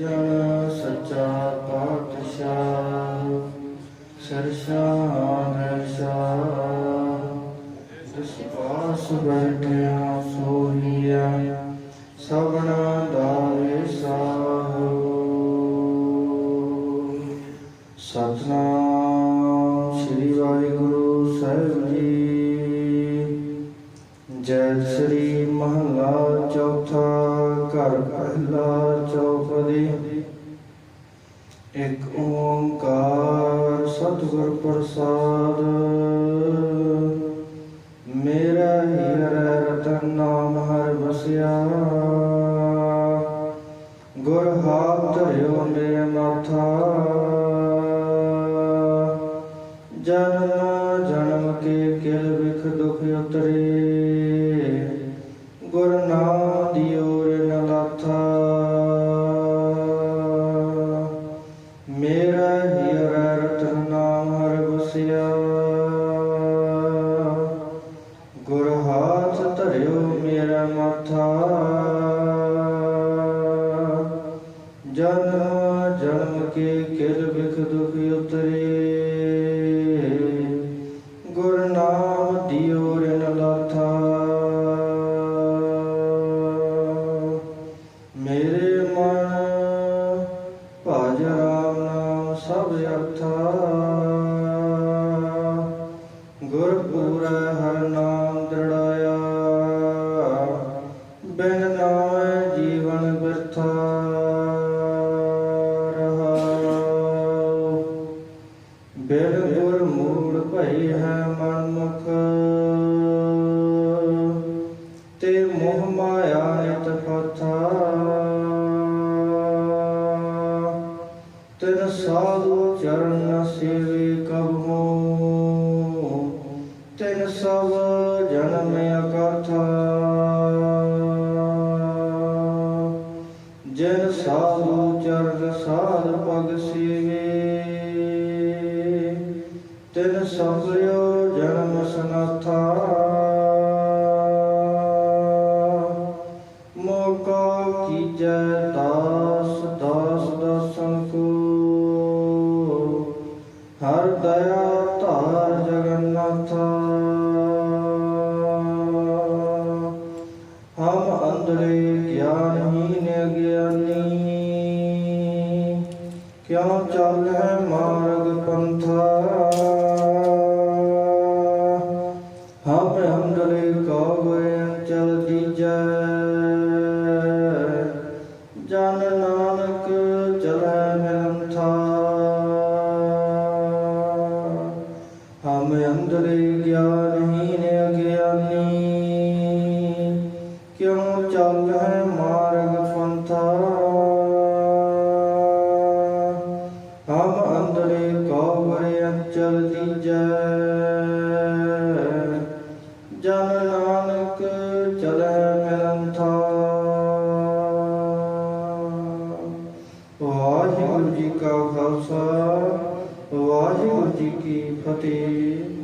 ਜਨ ਸੱਚਾ ਪਾਤਸ਼ਾਹ ਸਰਸ਼ਾਨ ਸ਼ਾਹ ਜਿਸ ਪਾਸ ਬੈਠਿਆ ਸੋਹੀਆ, ਸਭਨਾ ਦਾ ਵਿਸਾਹੋ ਸਤਨਾਮ ਸ੍ਰੀ ਵਾਹਿਗੁਰੂ ਸਾਹਿਬ ਜੀ, ਜੈ ਸ੍ਰੀ ਮਹਲਾ ਚੌਥਾ ਘਰ ਪਹਿਲਾ ਚੌਪਦੀ। ਇੱਕ ਓੰਕਾਰ ਸਤਿਗੁਰ ਪ੍ਰਸਾਦ। ਮੇਰਾ ਹੀਰਾ ਰਤਨ ਨਾਮ ਹਰ ਵਸਿਆ। ਗੁਰ ਹਾਥ ਧਰਿਓ ਮੇਰੇ ਮਾਥਾ। ਜਨਮ ਧਰਿਓ ਮੇਰਾ ਮਾਥਾ। ਜਨਮ ਜਨਮ ਕੇ ਕਿਲ ਵਿਖ ਦੁਖ ਉਤਰੇ। ਗੁਰ ਨਾਮ ਦਿਓ ਰਿਨ ਲਾਥਾ। ਮੇਰੇ ਮਨ, ਭਜ ਰਾਮ ਨਾਮ ਸਭ ਅਰਥਾ। ਗੁਰ ਮੂੜ ਭਈ ਹੈ ਮਨ ਮੁਖ ਤੇ ਮੋਹ ਮਾਇਆ ਨਿਤ ਤਿਨ ਸਭਿਓ ਜਨਮ ਸਨਾਥਾ। ਮੋਕਾ ਕੀਜੈ ਦਾਸ ਦਾਸ ਦਾਸਨ ਕੋ ਹਰ ਦਇਆ ਧਾਰ ਜਗਨਨਾਥਾ। ਹਮ ਅੰਧਲੇ ਗਿਆਨਹੀਨ ਅਗਿਆਨੀ ਕਿਉ ਚਾਲੈ ਮਾਰਗ ਪੰਥਾ? ਹਮ ਅੰਧਲੇ ਗਿਆਨਹੀਨ ਅਗਿਆਨੀ। ਕਿਉ ਚਾਲੈ ਮਾਰਗ ਪੰਥਾ? ਹਮ ਅੰਧਲੇ ਕਾਵਰੇ ਅੰਚਲ ਦੀਜੈ। ਜਨ ਨਾਨਕ ਚਲੈ ਮਿਲੰਥਾ ਵਾਹਿਗੁਰੂ ਜੀ ਕਾ ਖਾਲਸਾ। ਵਾਹਿਗੁਰੂ ਜੀ ਕੀ ਫਤਿਹ।